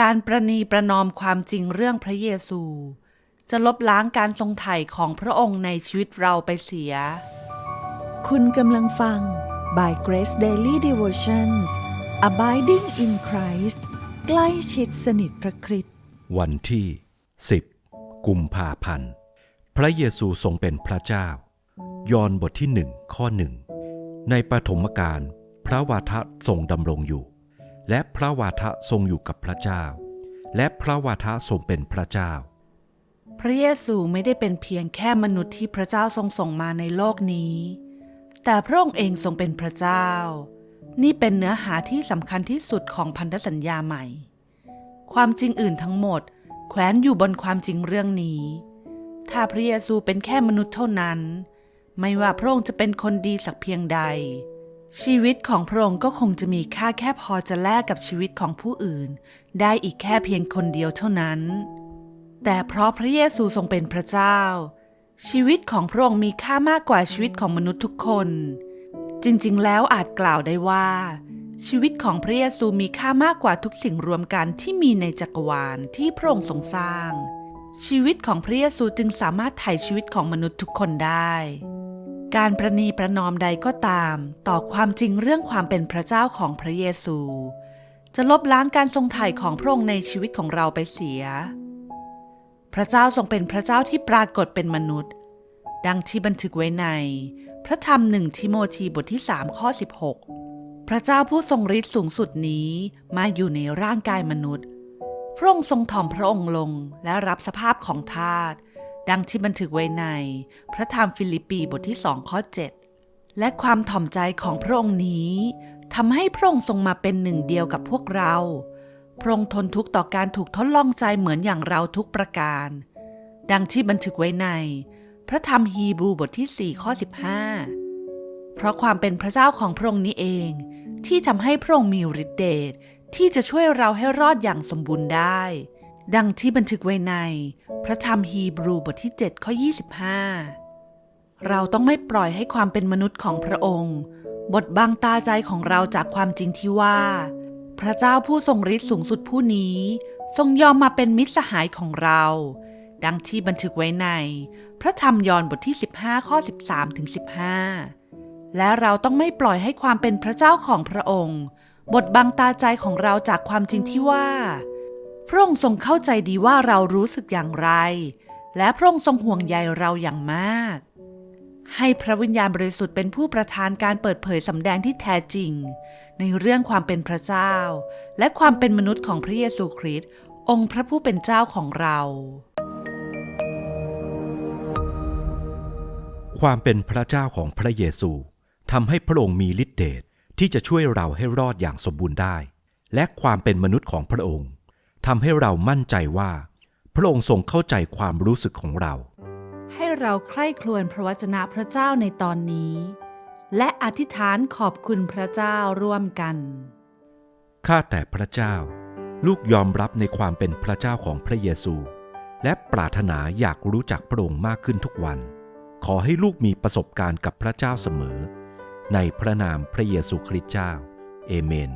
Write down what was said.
การประนีประนอมความจริงเรื่องพระเยซู จะลบล้างการทรงไถ่ของพระองค์ในชีวิตเราไปเสีย คุณกำลังฟัง by Grace Daily Devotions Abiding in Christ ใกล้ชิดสนิทพระคริสต์วันที่ 10 กุมภาพันธ์ พระเยซูทรงเป็นพระเจ้า ยอห์นบทที่หนึ่งข้อหนึ่งในปฐมกาลพระวาทะทรงดำรงอยู่ และพระวาทะทรงอยู่กับพระเจ้า และพระวาทะทรงเป็นพระเจ้า พระเยซูไม่ได้เป็นเพียงแค่มนุษย์ที่พระเจ้าทรงส่งมาในโลกนี้ แต่พระองค์เองทรงเป็นพระเจ้า นี่เป็นเนื้อหาที่สำคัญที่สุดของพันธสัญญาใหม่ ความจริงอื่นทั้งหมด แขวนอยู่บนความจริงเรื่องนี้ ถ้าพระเยซูเป็นแค่มนุษย์เท่านั้น ไม่ว่าพระองค์จะเป็นคนดีสักเพียงใด ชีวิตของพระองค์ก็คงจะมีค่าแค่พอจะแลกกับชีวิตของผู้อื่น ได้อีกแค่เพียงคนเดียวเท่านั้น แต่เพราะพระเยซูทรงเป็นพระเจ้า ชีวิตของพระองค์มีค่ามากกว่าชีวิตของมนุษย์ทุกคน จริงๆ แล้วอาจกล่าวได้ว่า ชีวิตของพระเยซูมีค่ามากกว่าทุกสิ่งรวมกันที่มีในจักรวาลที่พระองค์ทรงสร้าง ชีวิตของพระเยซูจึงสามารถไถ่ชีวิตของมนุษย์ทุกคนได้ การประนีประนอมใดก็ตาม ต่อความจริงเรื่องความเป็นพระเจ้าของพระเยซู จะลบล้างการทรงไถ่ของพระองค์ในชีวิตของเราไปเสีย พระเจ้าทรงเป็นพระเจ้าที่ปรากฏเป็นมนุษย์ ดังที่บันทึกไว้ใน พระธรรมหนึ่งทิโมธีบทที่3ข้อ16 พระเจ้าผู้ทรงฤทธิ์สูงสุดนี้มาอยู่ในร่างกายมนุษย์ พระองค์ทรงถ่อมพระองค์ลงและรับสภาพของทาส ดังที่บันทึกไว้ใน พระธรรมฟิลิปปีบทที่2ข้อ 7 และความถ่อมใจของพระองค์นี้ทำให้พระองค์ทรงมาเป็นหนึ่งเดียวกับพวกเรา พระองค์ทนทุกข์ต่อการถูกทดลองใจเหมือนอย่างเราทุกประการ ดังที่บันทึกไว้ใน พระธรรมฮีบรูบทที่ 4 ข้อ 15 เพราะความเป็นพระเจ้าของพระองค์นี้เอง ที่ทำให้พระองค์มีฤทธิเดชที่จะช่วยเราให้รอดอย่างสมบูรณ์ได้ ดังที่บันทึกไว้ใน พระธรรมฮีบรูบทที่ 7 ข้อ 25 เราต้องไม่ปล่อยให้ความเป็นมนุษย์ของพระองค์ บดบังตาใจของเราจากความจริงที่ว่า พระเจ้าผู้ทรงฤทธิ์สูงสุดผู้นี้ ทรงยอมมาเป็นมิตรสหายของเรา ดังที่บันทึกไว้ใน พระธรรมยอห์นบทที่ 15 ข้อ 13ถึง15 และเราต้องไม่ปล่อยให้ความเป็นพระเจ้าของพระองค์ บดบังตาใจของเราจากความจริงที่ว่า ระองค์ทรงเข้าใจดีว่าเรารู้สึกอย่างไร และพระองค์ทรงห่วงใยเราอย่างมาก ให้พระวิญญาณบริสุทธิ์เป็นผู้ประทานการเปิดเผยสำแดงที่แท้จริง ในเรื่องความเป็นพระเจ้า และความเป็นมนุษย์ของพระเยซูคริสต์องค์พระผู้เป็นเจ้าของเรา ความเป็นพระเจ้าของพระเยซูทำให้พระองค์มีฤทธิเดชที่จะช่วยเราให้รอดอย่างสมบูรณ์ได้ และความเป็นมนุษย์ของพระองค์ ทำให้เรามั่นใจว่า พระองค์ทรงเข้าใจความรู้สึกของเรา ให้เราใคร่ครวญพระวจนะพระเจ้าในตอนนี้ และอธิษฐานขอบคุณพระเจ้าร่วมกัน ข้าแต่พระเจ้า ลูกยอมรับในความเป็นพระเจ้าของพระเยซู และปรารถนาอยากรู้จักพระองค์มากขึ้นทุกวัน ขอให้ลูกมีประสบการณ์กับพระเจ้าเสมอ ในพระนามพระเยซูคริสต์เจ้า เอเมน